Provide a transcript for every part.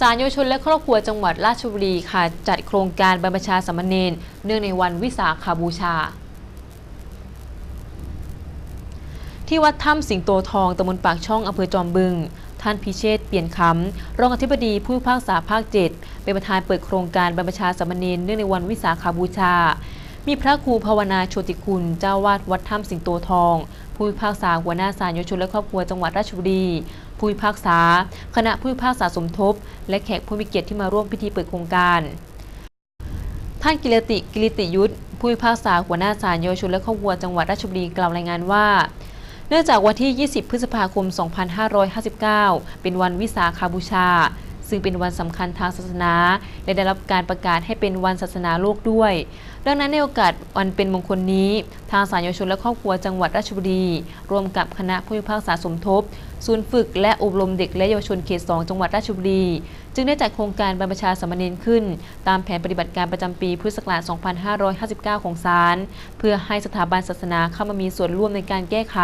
ศาลเยาวชนและครอบครัวจังหวัดราชบุรีค่ะ จัดโครงการบรรพชาสามเณรเนื่องในวันวิสาขาบูชา ที่วัดถ้ำสิงโตทองตำบลปากช่องอำเภอจอมบึง ท่านพิเชษเปลี่ยนคำรองอธิบดีผู้พิพากษาภาค 7 เป็นประธานเปิดโครงการบรรพชาสามเณรเนื่องในวันวิสาขาบูชา มีพระครูภาวนาโชติคุณเจ้าวาดวัดถ้ำสิงโตทอง ผู้พิพากษาหัวหน้าศาลเยาวชนและครอบครัวจังหวัดราชบุรี ผู้พิพากษา คณะผู้พิพากษาสมทบ และแขกผู้มีเกียรติที่มาร่วมพิธีเปิดโครงการ ท่านกิรติกิริติยุทธผู้พิพากษาหัวหน้าศาลเยาวชนและครอบครัวจังหวัดราชบุรีกล่าวรายงานว่าเนื่องจากวันที่ 20 พฤษภาคม 2559 เป็นวันวิสาขาบูชา ซึ่งเป็นวันสำคัญทางศาสนา และได้รับการประกาศให้เป็นวันศาสนาโลกด้วยดังนั้นในโอกาสวันเป็นมงคลนี้ ทางศาลเยาวชนและครอบครัวจังหวัดราชบุรี ร่วมกับคณะผู้พิพากษาสมทบ ศูนย์ฝึกและอบรมเด็กและเยาวชนเขต 2 จังหวัดราชบุรี จึงได้จัดโครงการบรรพชาสามเณรขึ้น ตามแผนปฏิบัติการประจำปีพุทธศักราช 2559 ของศาลเพื่อให้สถาบันศาสนาเข้ามามีส่วนร่วมในการแก้ไข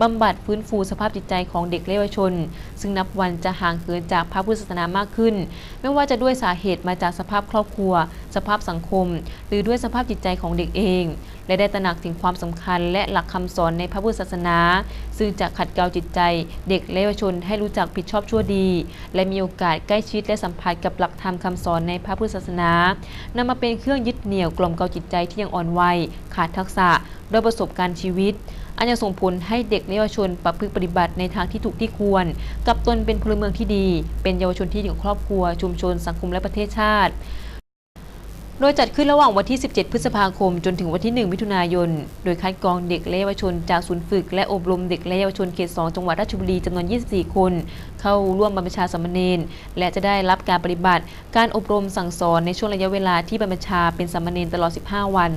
บำบัดฟื้นฟูสภาพจิตใจของเด็กและเยาวชน ซึ่งนับวันจะห่างเหินจากพระพุทธศาสนามากขึ้น ไม่ว่าจะด้วยสาเหตุมาจากสภาพครอบครัวสภาพสังคม หรือด้วยสภาพจิตใจของเด็กเอง และได้ตระหนักถึงความสำคัญและหลักคำสอนในพระพุทธศาสนา ซึ่งจะขัดเกลาจิตใจ เด็กและเยาวชนให้รู้จักผิดชอบชั่วดี และมีโอกาสใกล้ชิดและสัมผัสกับหลักธรรมคำสอนในพระพุทธศาสนานำมาเป็นเครื่องยึดเหนี่ยวกล่อมเกลาจิตใจที่ยังอ่อนวัยขาดทักษะด้วยประสบการณ์ชีวิตอันจะส่งผลให้เด็กและเยาวชนประพฤติปฏิบัติในทางที่ถูกที่ควร กับตนเป็นพลเมืองที่ดี เป็นเยาวชนที่ดีของครอบครัว ชุมชน สังคมและประเทศชาติ โดยจัดขึ้นระหว่างวันที่ 17 พฤษภาคม จนถึงวันที่ 1 มิถุนายน โดยคัดกรองเด็กและเยาวชนจากศูนย์ฝึกและอบรมเด็กและเยาวชนเขต 2 จังหวัดราชบุรีจำนวน 24 คน เข้าร่วมบรรพชาสามเณรและจะได้รับการปฏิบัติ การอบรมสั่งสอนในช่วงระยะเวลาที่บรรพชาเป็นสามเณรตลอด 15 วัน